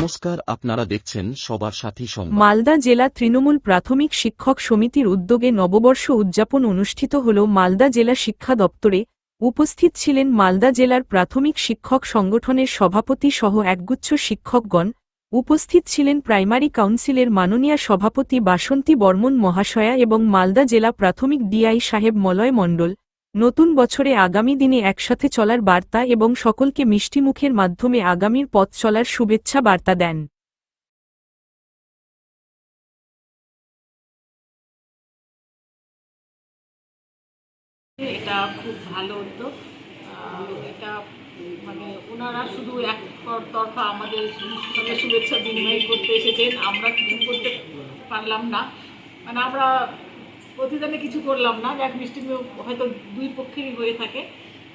নমস্কার, আপনারা দেখছেন সবার সাথী মালদা জেলা তৃণমূল প্রাথমিক শিক্ষক সমিতির উদ্যোগে নববর্ষ উদযাপন অনুষ্ঠিত হল মালদা জেলা শিক্ষা দপ্তরে। উপস্থিত ছিলেন মালদা জেলার প্রাথমিক শিক্ষক সংগঠনের সভাপতি সহ একগুচ্ছ শিক্ষকগণ। উপস্থিত ছিলেন প্রাইমারি কাউন্সিলের মাননীয় সভাপতি বাসন্তী বর্মন মহাশয়া এবং মালদা জেলা প্রাথমিক ডিআই সাহেব মলয় মণ্ডল। নতুন বছরে আগামী দিনে একসাথে চলার বার্তা এবং সকলকে মিষ্টিমুখের মাধ্যমে আগামীর পথ চলার শুভেচ্ছা বার্তা দেন। এটা খুব ভালো উদ্যোগ। এটা মানে ওনারা শুধু এক তরফা আমাদের শুভেচ্ছা বিনিময় করতে এসেছেন। আমরা কিছু করতে পারলাম না। মানে আমরা প্রতিদানে কিছু করলাম না। যাক, মিষ্টি হয়তো দুই পক্ষেরই হয়ে থাকে।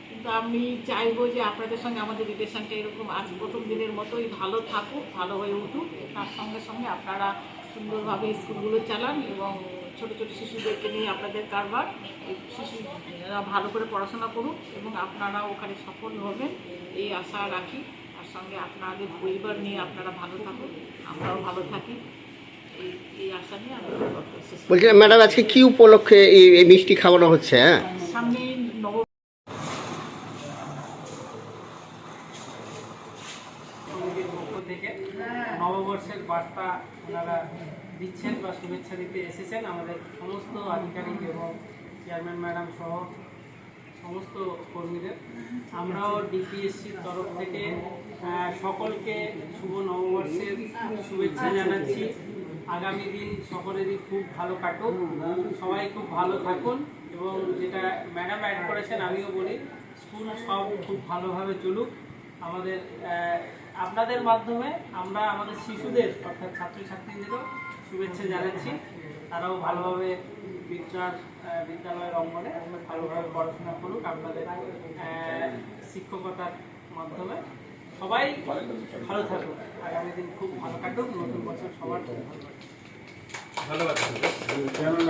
কিন্তু আমি চাইব যে আপনাদের সঙ্গে, আমাদের রিলেশনটা এরকম আজ প্রথম দিনের মতোই ভালো থাকুক, ভালো হয়ে উঠুক। তার সঙ্গে সঙ্গে আপনারা সুন্দরভাবে স্কুলগুলো চালান এবং ছোট ছোট শিশুদেরকে নিয়ে আপনাদের কারবার শিশুরা ভালো করে পড়াশোনা করুক এবং আপনারা ওখানে সফল হবেন, এই আশা রাখি। তার সঙ্গে আপনাদের পরিবার নিয়ে আপনারা ভালো থাকুন। আমরাও ভালো থাকি। বলছিলাম ম্যাডাম আজকে কি উপলক্ষে এই এই মিষ্টি খাওয়ানো হচ্ছে হ্যাঁ? সামনে পক্ষ থেকে নববর্ষের বার্তা ওনারা দিচ্ছেন বা শুভেচ্ছা দিতে এসেছেন। আমাদের সমস্ত আধিকারিক এবং চেয়ারম্যান ম্যাডাম সহ সমস্ত কর্মীদের। আমরাও ডিপিএসসির তরফ থেকে সকলকে শুভ নববর্ষের শুভেচ্ছা জানাচ্ছি। আগামী দিন সকলেরই খুব ভালো কাটুক। সবাই খুব ভালো থাকুন এবং যেটা ম্যাডাম অ্যাড করেছেন আমিও বলি, স্কুল সব খুব ভালোভাবে চলুক। আমাদের আপনাদের মাধ্যমে আমরা আমাদের শিশুদের, অর্থাৎ ছাত্রছাত্রীদেরও শুভেচ্ছা জানাচ্ছি। তারাও ভালোভাবে বিদ্যার বিদ্যালয়ের অঙ্গনে ভালোভাবে পড়াশোনা করুক আপনাদের শিক্ষকতার মাধ্যমে। সবাই ভালো থাকুক আগামী দিন খুব ভালো কাটুক নতুন বছর সবার ভালো কাটুক।